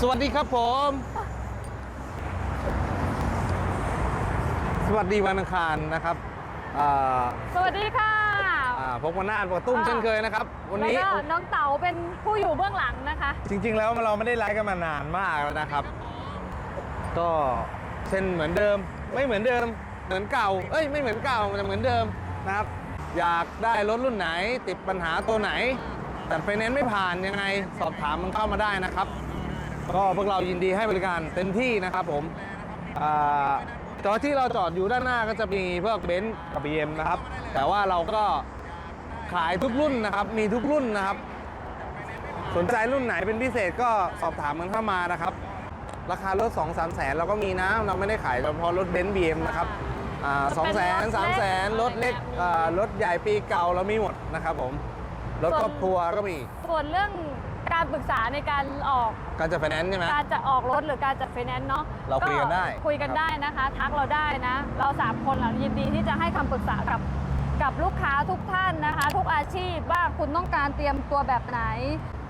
สวัสดีครับผม สวัสดีวันอังคารนะครับอ่าสวัสดีค่ะอ่าพบกันหน้าปกตุ้มอ่าเช่นเคยนะครับ วันนี้ แล้วก็น้องเต๋าเป็นผู้อยู่เบื้องหลังนะคะ จริง ๆ แล้วเราไม่ได้ไลฟ์กันมานานมากแล้วนะครับ ก็เช่นเหมือนเดิม ไม่เหมือนเดิม เหมือนเก่า เอ้ยไม่เหมือนเก่าแต่เหมือนเดิมนะครับ อยากได้รถรุ่นไหน ติดปัญหาตัวไหน แต่ไฟแนนซ์ไม่ผ่านยังไง สอบถามมันเข้ามาได้นะครับ ก็พวกเรายินดีให้บริการเต็มที่นะครับผมจอดที่เราจอดอยู่ด้านหน้าก็จะมีพวกเบนซ์กับ BM นะครับ แต่ว่าเราก็ขายทุกรุ่นนะครับ มีทุกรุ่นนะครับ สนใจรุ่นไหนเป็นพิเศษก็สอบถามมันเข้ามานะครับ ราคารถ2 3แสนเราก็มีนะ เราไม่ได้ขายเฉพาะรถเบนซ์บีเอ็มนะครับสองแสนสามแสนรถเล็กรถใหญ่ปีเก่าเรามีหมดนะครับผม รถครอบครัวก็มี ส่วนเรื่อง การปรึกษาในการออก การจะไฟแนนซ์ใช่ไหม การจะออกรถหรือการจัดไฟแนนซ์เนาะเราคุยกันได้ คุยกันได้นะคะ ทักเราได้นะ เราสามคนเรายินดีที่จะให้คำปรึกษากับกับลูกค้าทุกท่านนะคะ ทุกอาชีพว่าคุณต้องการเตรียมตัวแบบไหน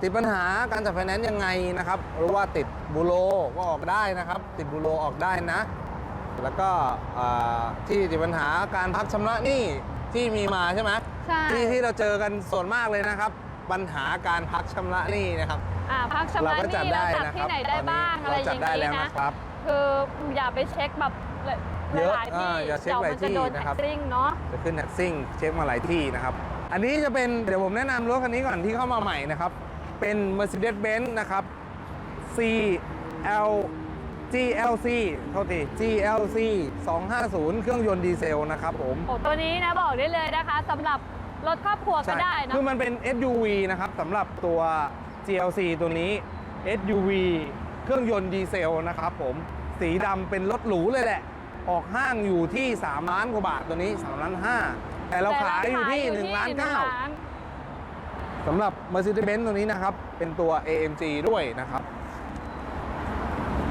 ติดปัญหาการจัดไฟแนนซ์ยังไงนะครับหรือว่าติดบูโรก็ออกได้นะครับ ติดบูโรออกได้นะ แล้วก็อ่าที่ติดปัญหาการพักชำระหนี้ที่มีมาใช่ไหมใช่ที่ที่เราเจอกันส่วนมากเลยนะครับ ปัญหาการพักชำระหนี้นะครับ อ่าพักชำเราระก็หจัดนี้เราได้จัดนะคที่รับไหนได้บ้างอะไรเราอจัดย่างได้แล้วนี้นะ นะครับ คืออย่าไปเช็คแบบหเยอะลายๆที่อ่าอย่าเช็คหลายดี๋วมันจะโดนที่นะครับแท็กซิ่งเนาะ จะขึ้นแท็กซิ่งเช็คมาหลายที่นะครับ อันนี้จะเป็นเดี๋ยวผมแนะนำรถคันนี้ก่อนที่เข้ามาใหม่นะครับ เป็น Mercedes-Benz นะครับ CL GLC เท่าที GLC 250 เครื่องยนต์ดีเซลนะครับผม โอ้ตัวนี้นะบอกได้เลยนะคะสำหรับ รถครอบครัวก็ได้นะ คือมันเป็น SUV นะครับสำหรับตัว GLC ตัวนี้ SUV เครื่องยนต์ดีเซลนะครับผมสีดำเป็นรถหรูเลยแหละ ออกห้างอยู่ที่ 3 ล้านกว่าบาทตัวนี้3ล้าน5แต่เราขายอยู่ที่1ล้านหงล้าน9สำหรับ Mercedes-Benz ตัวนี้นะครับ เป็นตัว AMG ด้วยนะครับ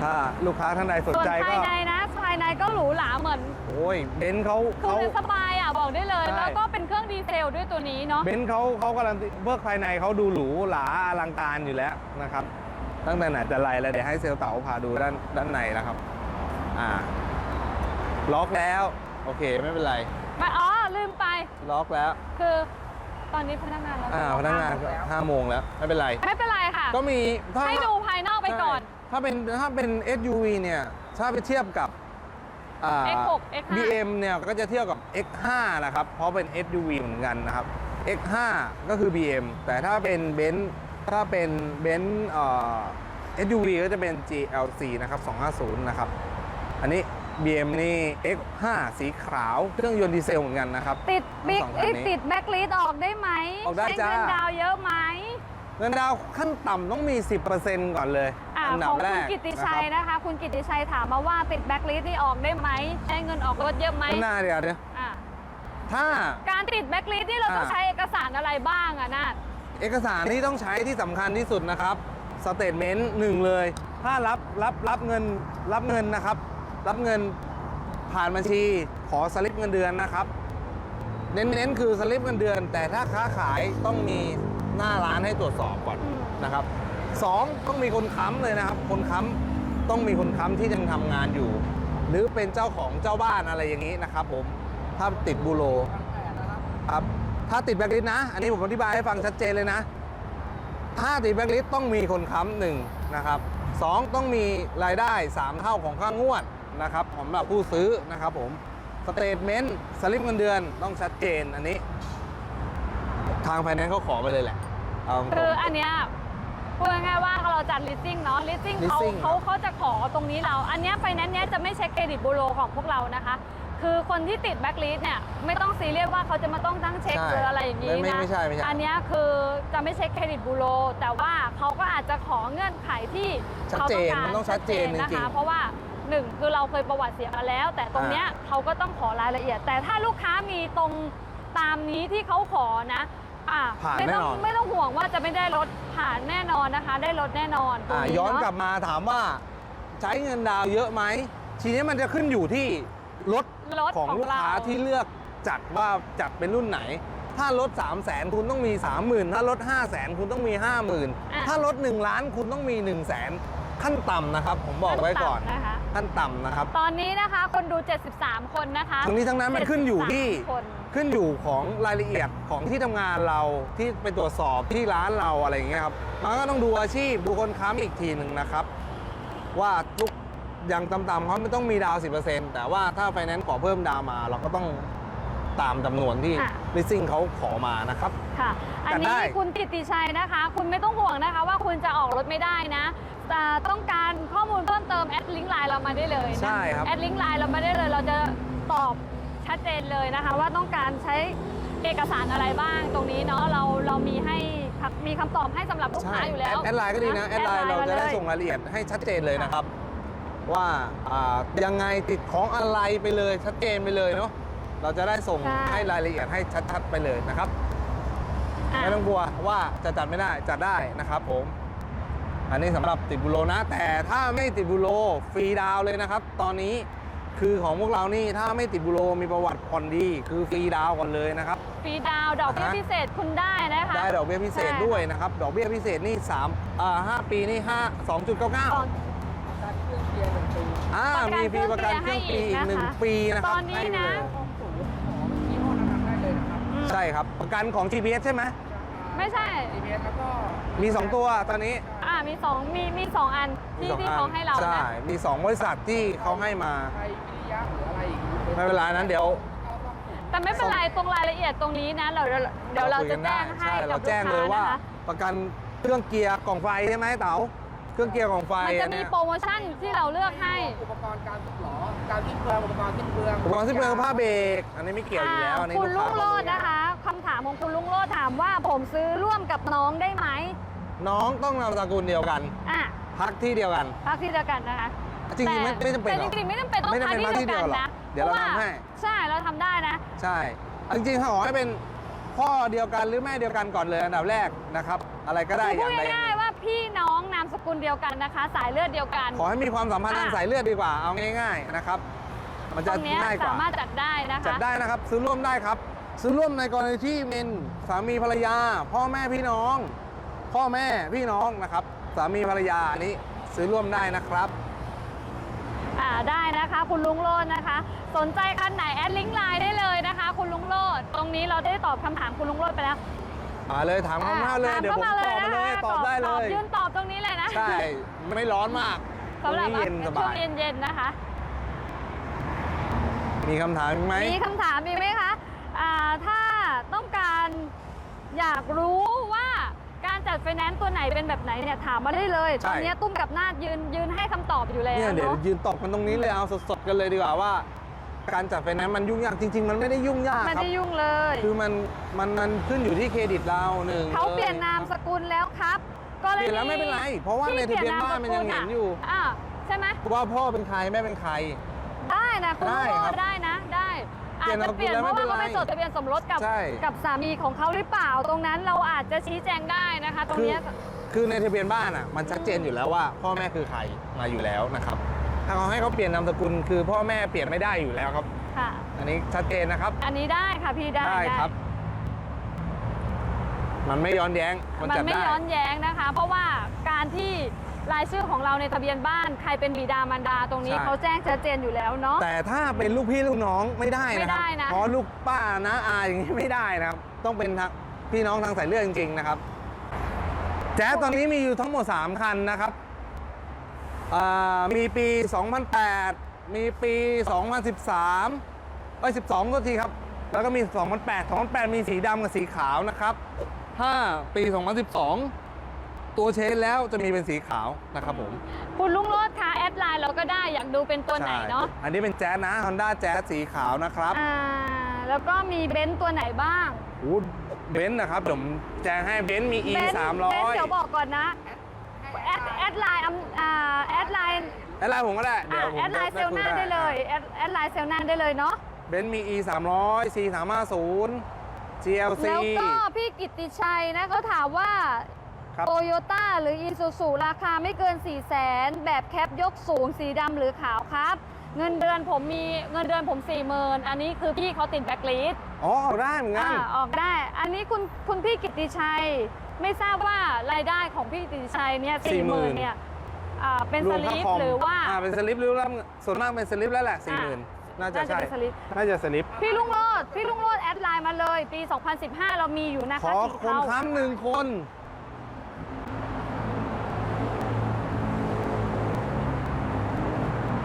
ถ้าลูกค้าท่านใดสนส่วนใจก็ภายในนะภายในก็หรูหราเหมือน โอ้ยเบนซ์เขาคือเขาเป็นสบายอะบอก ได้เลย ใช่ แล้วก็เป็นเครื่องดีเซลด้วยตัวนี้เนาะ เบนซ์เขาเขาการันตีเพื่อภายในเขาดูหรูหราอลังการอยู่แล้วนะครับ ตั้งแต่ไหนแต่ไรแล้วเดี๋ยวให้เซลล์เต๋าพาดูด้านด้านในนะครับ อ่า ล็อกแล้ว โอเค ไม่เป็นไรไม่อ๋อ ลืมไป ล็อกแล้ว คือตอนนี้พนักงานเราอ่าพนักงานก็ห้าโมงแล้ว ไม่เป็นไร ไม่เป็นไรค่ะ ก็มีถ้าให้ดูภายนอกไปก่อน ใช่ถ้าเป็นถ้าเป็น SUV เนี่ย ถ้าไปเทียบกับอ่า X6 X5 BM เนี่ยก็จะเทียบกับ X5 นะครับ เพราะเป็น SUV เหมือนกันนะครับ X5 ก็คือ BM แต่ถ้าเป็นเบนซ์ถ้าเป็นเบนซ์เอ่อ SUV ก็จะเป็น GLC นะครับ 250 นะครับ อันนี้ BM นี่ X5 สีขาว เครื่องยนต์ดีเซลเหมือนกันนะครับ ติดบิ๊กทั้งสองคันนี้ติดแบ็คลิสออกได้ไหมออกได้ใช้จ้า เงินดาวน์เยอะไหม เงินดาวน์ขั้นต่ำต้องมี 10%ก่อนเลยอ่าอันดัขบองแรคุณกกิตติชัยนะครับนะคะ คุณกิตติชัยถามมาว่าติดแบ็คลิสนี่ออกได้ไหมใช้เงินออกรถเยอะไหมข้างหน้าเดี๋ยวเดี๋ยวอ่าถ้า การติดแบ็คลิสนี่เราต้องอ่า ใช้เอกสารอะไรบ้างอะนาดเอกสารที่ต้องใช้ที่สำคัญที่สุดนะครับสเตทเมนต์หนึ่งเลย ถ้ารับรับรับเงินรับเงินนะครับ รับเงินผ่านบัญชีขอสลิปเงินเดือนนะครับ เน้นๆคือสลิปเงินเดือน แต่ถ้าค้าขายต้องมี หน้าร้านให้ตรวจสอบก่อนนะครับสองต้องมีคนค้ำเลยนะครับ คนค้ำต้องมีคนค้ำที่ยังทำงานอยู่ หรือเป็นเจ้าของเจ้าบ้านอะไรอย่างนี้นะครับผมถ้าติดบูโรครับถ้าติดแบล็คลิสต์นะ อันนี้ผมอธิบายให้ฟังชัดเจนเลยนะ ถ้าติดแบล็คลิสต์ต้องมีคนค้ำหนึ่งนะครับสองต้องมีรายได้ 3 เท่าของค่างวดนะครับสำหรับผู้ซื้อนะครับผมสเตทเมนต์สลิปเงินเดือนต้องชัดเจนอันนี้ ทางไฟแนนซ์เขาขอไปเลยแหละ เอาตรงๆคืออันเนี้ยพูดง่ายๆว่าเราจัดลิสซิ่งเนาะลิสซิ่งเขา leasing เขาเขาจะขอตรงนี้เรา อันเนี้ยไฟแนนซ์เนี้ยจะไม่เช็คเครดิตบูโรของพวกเรานะคะ คือคนที่ติดแบ็คลิสเนี่ยไม่ต้องซีเรียสว่าเขาจะมาต้องตั้งเช็คใช่หรืออะไรอย่างนี้ไม่นะ ไม่ใช่ไม่ใช่อันเนี้ยคือจะไม่เช็คเครดิตบูโร แต่ว่าเขาก็อาจจะขอเงื่อนไขที่ชัดเขาเจต้องนการมันต้องชัดเจนจนะริงคะเพราะว่าหนึ่งคือเราเคยประวัติเสียมาแล้ว แต่ตรงเนี้ยเขาก็ต้องขอรายละเอียด แต่ถ้าลูกค้ามีตรงตามนี้ที่เขาขอนะ อะผ่านไม่ต้องแน่นอน ไม่ต้องห่วงว่าจะไม่ได้รถผ่านแน่นอนนะคะ ได้รถแน่นอนตรงอ่านี้ย้อนเะกลับมาถามว่าใช้เงินดาวน์เยอะไหมทีนี้มันจะขึ้นอยู่ที่รถรถของของลูกค้าเราที่เลือกจัดว่าจัดเป็นรุ่นไหน ถ้ารถ 3 0 0 0 0 0 คุณต้องมี 30,000 ถ้ารถ 5 0 0 0 0 0 คุณต้องมี 50,000 ถ้ารถ 1 ล้านคุณต้องมี 1 0 0 0 0 0 ขั้นต่ำนะครับ ผมบอกไว้ก่อน ขั้นต่ำนะคะ ขั้นต่ำนะครับ ตอนนี้นะคะคนดู 73 คนนะคะทั้งนี้ทั้งนั้นมันขึ้นอยู่ที่73คนขึ้นอยู่ของรายละเอียดของที่ทำงานเราที่ไปตรวจสอบที่ร้านเราอะไรอย่างเงี้ยครับมันก็ต้องดูอาชีพดูคนค้ำอีกทีหนึ่งนะครับ ว่าลูกอย่างต่ำๆเขาไม่ต้องมีดาว 10%แต่ว่าถ้าไฟแนนซ์ขอเพิ่มดาวมา เราก็ต้อง ตามจำนวนที่ อะลิสซิ่งเขาขอมานะครับ ค่ะ อันจัดนี้ได้ คุณกิตติชัยนะคะ คุณไม่ต้องห่วงนะคะว่าคุณจะออกรถไม่ได้นะแต่ต้องการข้อมูลเพิ่มเติมแอดลิงก์ไลน์เรามาได้เลยนะ ใช่ครับ แอดลิงก์ไลน์เรามาได้เลย เราจะตอบชัดเจนเลยนะคะ ว่าต้องการใช้เอกสารอะไรบ้างตรงนี้เนาะเราเรามีให้ครับมีคำตอบให้สำหรับลูกใช่ค้าอยู่แล้วแอดแอดไลน์ก็ดีนะ แอดไลน์เราจะได้ส่งมรายละเอียดให้ชัดเจนเลยนะครับ ว่าอ่ายังไงติดของอะไรไปเลยชัดเจนไปเลยเนาะ เราจะได้ส่งใช่ ให้รายละเอียดให้ชัดๆไปเลยนะครับ อะ ไม่ต้องกลัวว่าจะจัดไม่ได้จัดได้นะครับผม อันนี้สำหรับติดบุโรนะ แต่ถ้าไม่ติดบุโรฟรีดาวน์เลยนะครับ ตอนนี้คือของพวกเรานี่ถ้าไม่ติดบุโรมีประวัติผ่อนดี คือฟรีดาวน์ก่อนเลยนะครับ ฟรีดาวน์ดอกเบี้ยอ่าฮะ พิเศษคุณได้นะคะ ได้ดอกเบี้ยพิเศษใช่ ด้วยนะครับ ดอกเบี้ยพิเศษนี่3อ่า5ปีนี่5 2.99ก่อนอ่าประกันมีฟรีประกันเครื่องปีอีกหนึ่งให้อีกนะคะปีนะครับตอนนี้ให้ไปนะเลยยี่ ใช่ครับ ประกันของ GPS ใช่ไหมไม่ใช่ GPS แล้วก็ มี 2 ตัวตอนนี้อ่ามีสองมีมีสองอันมีที่สองที่อันเขาให้เราใช่ นะมี 2 บริษัทที่เขาให้มา ไทยวิริยะหรืออะไรอีกไม่เป็นไรนั้นเดี๋ยว แต่ไม่เป็นไรตรงรายละเอียดตรงนี้นะเราเดี๋ยวเราคุยจะกันแจ้ได้งให้ใช่กัเราบลูกแจ้งค้าเลยว่า นะคะประกันเครื่องเกียร์กล่องไฟใช่ไหมเต๋า เครื่องเกียร์กล่องไฟมันจะอันมีเนี้ยโปรโมชั่นที่เราเลือกให้ อุปกรณ์การสุดหลอการสิ้นเปลืองอุปกรณ์สิ้นเปลืองอุปกรณ์ที่เปลืองผ้าเบรกอันนี้ไม่เกี่ยวอยู่แล้วอันนี้คุณลูลุกงค้าโลดนะคะคำถามของคุณลุงโลดถามว่าผมซื้อร่วมกับน้องได้ไหมน้องต้องนามสกุลเดียวกันอะพักที่เดียวกัน พักที่เดียวกันนะคะจริงๆไม่ไม่จำเป็นหรแต่อกจริงๆไม่จำเป็นต้องไม่จำพักเป็นที่เดียวกันพักที่เดียวหรอกนะเดี๋ยวเราพะทำให้ใช่เราทำได้นะ ใช่จริงๆขอให้เป็นพ่อเดียวกันหรือแม่เดียวกันก่อนเลยอันดับแรกนะครับ อะไรก็ได้คืออพูดย่างใด สกุลเดียวกันนะคะ สายเลือดเดียวกัน ขอให้มีความสัมพันธ์ทางอะสายเลือดดีกว่า เอาง่าย ๆนะครับ มันตจะรงเนี้ยง่ายกว่าสามารถจัดได้นะคะ จัดได้นะครับ ซื้อร่วมได้ครับ ซื้อร่วมในกรณีที่เป็นสามีภรรยา พ่อแม่พี่น้อง พ่อแม่พี่น้องนะครับ สามีภรรยาอันนี้ซื้อร่วมได้นะครับอ่าได้นะคะคุณลุงโลดนะคะ สนใจคันไหนแอดลิงก์ไลน์ได้เลยนะคะ คุณลุงโลดตรงนี้เราได้ตอบคำถามคุณลุงโลดไปแล้ว มาเลยถามคำถามเลยอะเดี๋ยวผมถาตอบข้าไปเลยนะคะตอบได้เลตอบยยืนตอบตรงนี้เลยนะ ใช่ ไม่ร้อนมากสำหรับตรงนี้เย็นสช่วบางยเย็นๆนะคะ มีคำถามอีกไหมมีคำถามอีกไหมคะอ่าถ้าต้องการอยากรู้ว่าการจัดไฟแนนซ์ตัวไหนเป็นแบบไหนเนี่ยถามมาได้เลยใช่ตอนนี้ตุ้มกับนาดยืนยืนให้คำตอบอยู่แล้วเนี่ยเดี๋ยวเนาะยืนตอบกันตรงนี้เลยเอาสดๆกันเลยดีกว่าว่า การจัดไฟแนนซ์มันยุ่งยากจริง ๆ มันไม่ได้ยุ่งยากไม่ครับได้ยุ่งเลยคือมันมันมันขึ้นอยู่ที่เครดิตเราหนึ่งเขาเปลี่ยนนามสกุลแล้วครับก็เปลี่ยนแล้วไม่เป็นไร เพราะว่าในทะเบียนบ้านมันยังเห็นอยู่ อ่าใช่ไหมว่าพ่อเป็นใครแม่เป็นใคร ได้นะคุณได้ลูกครับได้นะได้เปลี่อาจยนจะเปลี่ยนเพนามสกุลราะว่าแล้วไม่เขาเป็นไรไปจดทะเบียนสมรสกับใช่ กับสามีของเขาหรือเปล่าตรงนั้นเราอาจจะชี้แจงได้นะคะ ตรงคือเนี้ย คือในทะเบียนบ้านอะมันชัดเจนอยู่แล้วว่า พ่อแม่คือใครมาอยู่แล้วนะครับถ้า เขาให้เขาเปลี่ยนนามสกุล คือพ่อแม่เปลี่ยนไม่ได้อยู่แล้วครับ ค่ะ อันนี้ชัดเจนนะครับ อันนี้ได้ค่ะพี่ได้ได้ครับ มันไม่ย้อนแย้ง มันมันจัดไม่ได้ย้อนแย้งนะคะ เพราะว่าการที่รายชื่อของเราในทะเบียนบ้านใครเป็นบิดามารดาตรงนี้ใช่ เขาแจ้งชัดเจนอยู่แล้วเนาะ แต่ถ้าเป็นลูกพี่ลูกน้องไม่ได้นะครับไม่ได้นะ เพราะลูกป้านะอาอย่างนี้ไม่ได้นะครับ ต้องเป็นทางพี่น้องทางสายเลือดจริงๆนะครับ แจ๊สตอนนี้มีอยู่ทั้งหมด 3 คันนะครับอ่า มีปี 2008 มีปี 2013เอ้ย12 ก็ทีครับ แล้วก็มี 2008 2008 มีสีดำกับสีขาวนะครับ ถ้าปี 2012 ตัวเชนแล้วจะมีเป็นสีขาวนะครับผม คุณลุงโรดคะแอดไลน์เราก็ได้อยากดูเป็นตัวไหนเนาะใช่อันนี้เป็นแจ๊สนะ Honda แจ๊สสีขาวนะครับ อ่า แล้วก็มีเบนซ์ตัวไหนบ้างโอ้เบนซ์นะครับเดี๋ยวผมแจ้งให้เบนซ์มี e เบนซ์3 0เบนซ์0เดี๋ยวบอกก่อนนะ แอดแอดไลน์อำอ่าแอดไลน์ แอดไลน์ผมก็ได้เดี๋อ่ายวผมแอดไลน์เซลหน้าได้เลยแอดแอดไลน์เซลหน้าได้เลยเนาะเบนซ์มี e 3 0 0 c 3 5 0 GLC แล้วก็พี่กิตติชัยนะเขาถามว่าครับ โตโยต้าหรืออีซูซูราคาไม่เกิน 4 0 0แสนแบบแคปยกสูงสีดำหรือขาวครับ เงินเดือนผมมีเงินเดือนผม4 0,000อันนี้คือพี่เขาติดแบ็คลิส อ๋อออกได้เหมือนกัน อ่าออกได้ อันนี้คุณคุณพี่กิตติชัย ไม่ทราบว่ารายได้ของพี่กิตติชัยเนี่ยสี่หมื่น40,000 เนี่ย อ่าเป็นรสวมลิค่าปคอมหรือว่า อ่าเป็นสลิปหรือรับส่วนมากเป็นสลิปแล้วแหละสี่หมื่นน่าจะน่าจะใช่เป็นสลิป น่าจะสลิป พี่ลุงโรดพี่ลุงโรดแอดไลน์มาเลย ปี 2015 เรามีอยู่นะขคะอสีคนเทาค้ำหนึ่งคน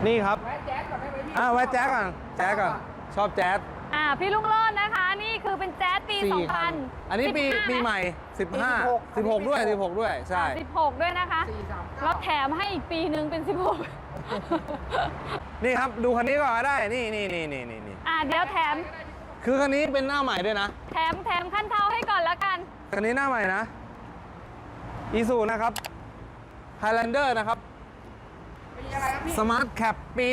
นี่ครับแวะแจ๊สก่อนได้ไหมพี่อ่าแวะแจ๊กก่อนแจ๊กก่อนชอบแจ๊สอ่าพี่ลุงโรดนะคะ นี่คือเป็นแจ๊สปี สี่2000คันอันนี้ปี15ปีใหม่ 15 16ด้วย 16 ด้วย ใช่อ่า16 ด้วยนะคะ สี่สามแล้วแถมให้อีกปีหนึ่งเป็น 16 นี่ครับ ดูคันนี้ก่อนก็ได้ นี่นี่นี่นี่นี่นี่อ่าเดี๋ยวแถมคือคันนี้เป็นหน้าใหม่ด้วยนะ แถมแถมขั้นเท้าให้ก่อนแล้วกัน คันนี้หน้าใหม่นะ อีซูนะครับ Highlander นะครับมีอะไรครับพี่ Smart Cap ปี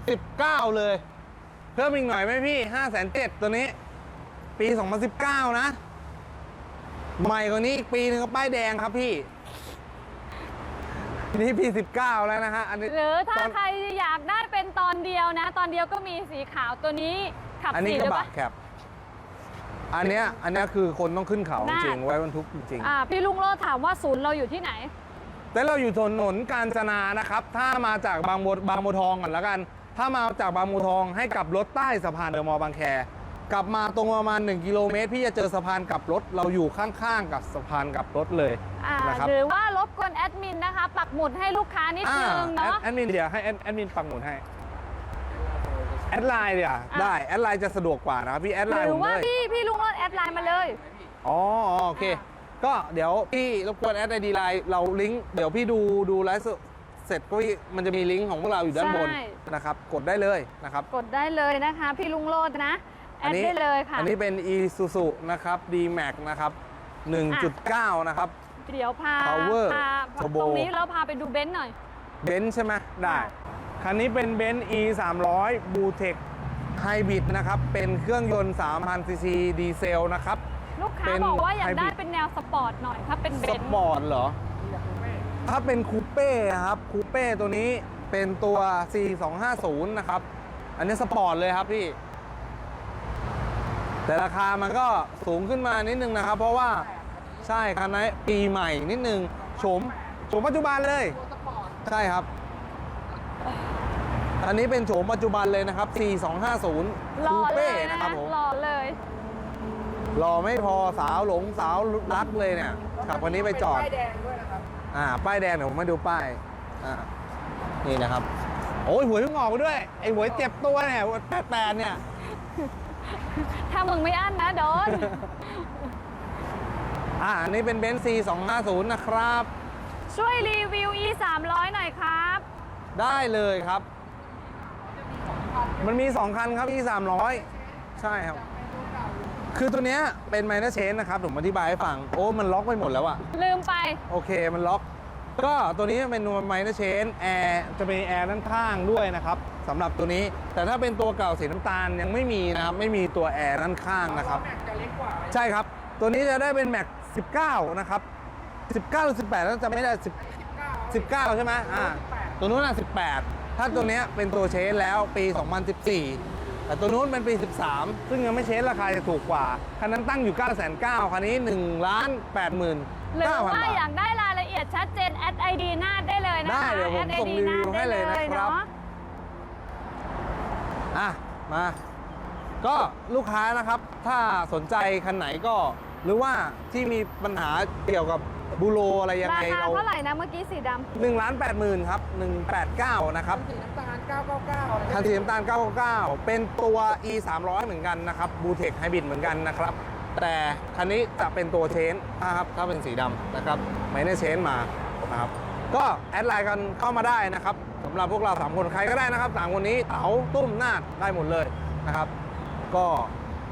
2019 เลย เพิ่มอีกหน่อยไหมพี่ 5 7 0 0ตัวนี้ ปี 2019 นะ ใหม่กว่านี้อีกปีนึงก็ป้ายแดงครับพี่นี่ปี 19 แล้วนะฮะอันนี้หรือถ้าตอนใครอยากได้เป็นตอนเดียวนะ ตอนเดียวก็มีสีขาวตัวนี้ขับอันนี้สีกหรืระอบะปะแคปอันเนี้ยอันเนี้ยคือคนต้องขึ้นเขาจน่าริงๆไว้บรรทุกจริงอ่าพี่ลุงโรดถามว่าศูนย์เราอยู่ที่ไหนๆแต่เราอยู่ถนนกาญจนานะครับ ถ้ามาจากบางบัวบางบัวทองก่อนแล้วกัน ถ้ามาจากบางบัวทองให้กลับรถใต้สะพานเดอะมอลล์บางแค กลับมาตรงประมาณ 1 กิโลเมตร พี่จะเจอสะพานกลับรถ เราอยู่ข้างๆ กับสะพานกลับรถเลยอ่านะครับหรือว่ารบกวนแอดมินนะคะ ปักหมุดให้ลูกค้านิดอ่านึงแอดเนาะ แอดมินเดี๋ยวให้แอดแอดมินปักหมุดให้ แอดไลน์เดี๋ยวได้แอดไลน์จะสะดวกกว่านะครับพี่แอดไลหน์รืผอมว่าเลย พี่พี่ลุงโรดแอดไลน์มาเลยอ๋ออ๋อโอเค ก็เดี๋ยวพี่รบกวนแอดไอดีไลน์เราลิงก์เดี๋ยวพี่ดูดูไลฟ์สดเสร็จก็พี่มันจะมีลิงก์ของพวกเราอยู่ด้านบนใช่ นะครับ กดได้เลยนะครับ กดได้เลยนะคะ พี่ลุงโรดนะ แอดได้เลยค่ะ อันนี้เป็น Isuzu นะครับ D-Max นะครับ 1.9 นะครับ เดี๋ยวพา Power พา Turbo ตรงนี้เราพาไปดูเบนซ์หน่อย เบนซ์ใช่ไหมได้ คันนี้เป็นเบนซ์ E 3 0 0 b u t e c Hybrid นะครับ เป็นเครื่องยนต์ 3,000 cc ดีเซลนะครับ ลูกค้าเป็นบอกว่าอยากได้ hybrid เป็นแนวสปอร์ตหน่อย ถ้าเป็นเบสนซ์ปอร์ตเหรอ ถ้าเป็นคูเป้ครับ คูเป้ตัวนี้เป็นตัว C250 นะครับ อันนี้สปอร์ตเลยครับพี่ แต่ราคามันก็สูงขึ้นมานิดนึงนะครับ เพราะว่าใช่คันนี้ปีใหม่นิดนึงโฉมโฉมปัจจุบันเลยตัวสปอร์ตใช่ครับอันนี้เป็นโฉมปัจจุบันเลยนะครับ C250 หล่คูอเลเป้ยนะนะครับผมหล่อเลยรอไม่พอสาวหลงสาวรักเลยเนี่ยขับวันนี้ไปจอดเป็นป้ายแดงด้วยนะครับอ่าป้ายแดงเดี๋ยวผมมาดูป้ายอ่านี่นะครับ โอ้ยหวยเพิ่งออกไปด้วยไอ้หวยเจ็บตัวเนี่ยแปดแปดเนี่ย ถ้ามึงไม่อั้นนะโดน อ่าอันนี้เป็นเบนซ์ C 250นะครับ ช่วยรีวิว e 3 0 0หน่อยครับ ได้เลยครับ มันมี 2 คันครับ E 300ใช่ครับ คือตัวเนี้ยเป็นไมเนอร์เชนนะครับผมอธิบายให้ฟัง โอ้ มันล็อกไปหมดแล้วอะลืมไป โอเค มันล็อก ก็ตัวนี้เป็นไมเนอร์เชนแอร์จะมีแอร์ด้านข้างด้วยนะครับสำหรับตัวนี้ แต่ถ้าเป็นตัวเก่าสีน้ำตาลยังไม่มีนะครับ ไม่มีตัวแอร์ด้านข้างนะครับแม็กจะเล็กกว่าใช่ครับ ตัวนี้จะได้เป็นแม็ก19 นะครับ 19หรือ18แล้วจะไม่ได้10 19 ใช่ไหมอ่าตัวนู้นอะ18 ถ้าตัวเนี้ยเป็นตัวเชนแล้วปี 2014แต่ตัวนู้นเป็นปี 13 ซึ่งยังไม่เชนราคาจะถูกกว่า คันนั้นตั้งอยู่ 9 9 0 0 0คันนี้1ล้าน8 9 0 0 0 หรือว่าบาอยาทกได้รายละเอียดชัดเจนแอดไอดีนาดได้เลยนะคะได้เดี๋ยวผมแอ ส่ง ID รีวิวนาดให้เลยนะครับเาอะมา ก็ลูกค้านะครับ ถ้าสนใจคันไหนก็ หรือว่าที่มีปัญหาเกี่ยวกับบูโรอะไรยังราไงคาเราเท่าไหร่นะเมื่อกี้สีด1ล้าน8หมื่นครับ189นะครับสีน้ำตาล 999อะไรคันสีน้ำตาล999 เป็นตัว e 300เหมือนกันนะครับบูเทคไฮบริดเหมือนกันนะครับ แต่คันนี้จะเป็นตัวเชนนะครับถ้าเป็นสีดำนะครับไม่ได้เชนมานะครับก็แอดไลน์กันเข้ามาได้นะครับสำหรับพวกเราสามคนใครก็ได้นะครับสามคนนี้เต๋าตุ้มนาดได้หมดเลยนะครับ ก็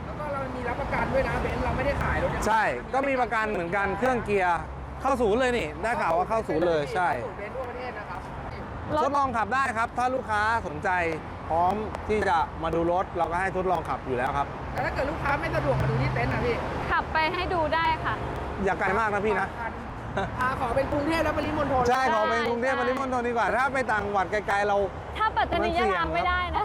แล้วก็เรามีรับประกันด้วยนะเบนซ์เราไม่ได้ขายรถอย่างเดียวใช่ ก็มีประกันเหมือนกันเครื่องเกียร์เข้าศูนย์เลยนี่ ได้ข่าวว่าเข้าศูนย์เลยใช่เข้าศูนย์เบนซ์ทั่วประเทศนะครับำรทถดลองขับได้ครับ ถ้าลูกค้าสนใจ พร้อมที่จะมาดูรถเราก็ให้ทดลองขับอยู่แล้วครับ แต่ถ้าเกิดลูกค้าไม่สะดวกมาดูที่เต็นท์นะพี่ขับไปให้ดูได้ค่ะ อย่าไกลมากนะพี่นะ อ่าขอเป็นกรุงเทพและปริมณฑลใช่ขอเป็นกรุงเทพใช่ปริมณฑลดีกว่า ถ้าไปต่างจังหวัดไกลๆเรา ถ้าปัตตานีมันเสี่ยะยงลาไม่ได้นะ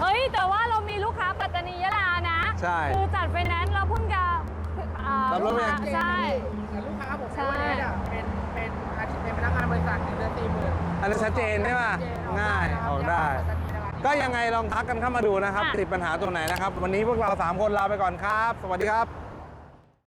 เฮ้ย แต่ว่าเรามีลูกค้าปัตตานียะลานะใช่ คือจัดไฟแนนซ์เราเพิ่งจะอ่ารับรถลูกไหมค้าใช่ แต่ลูกค้าผมใช่ในวันนี้เนี่ยเป็นเป็นอาชีพเป็นพนักงงานบริษัทเงินเดือนสี่หมื่น อันนี้นชัดเจนใช่ไหมง่ายออกได้ ก็ยังไงลองทักกันเข้ามาดูนะครับค่ะติดปัญหาตรงไหนนะครับ วันนี้พวกเรา 3 คนลาไปก่อนครับ สวัสดีครับ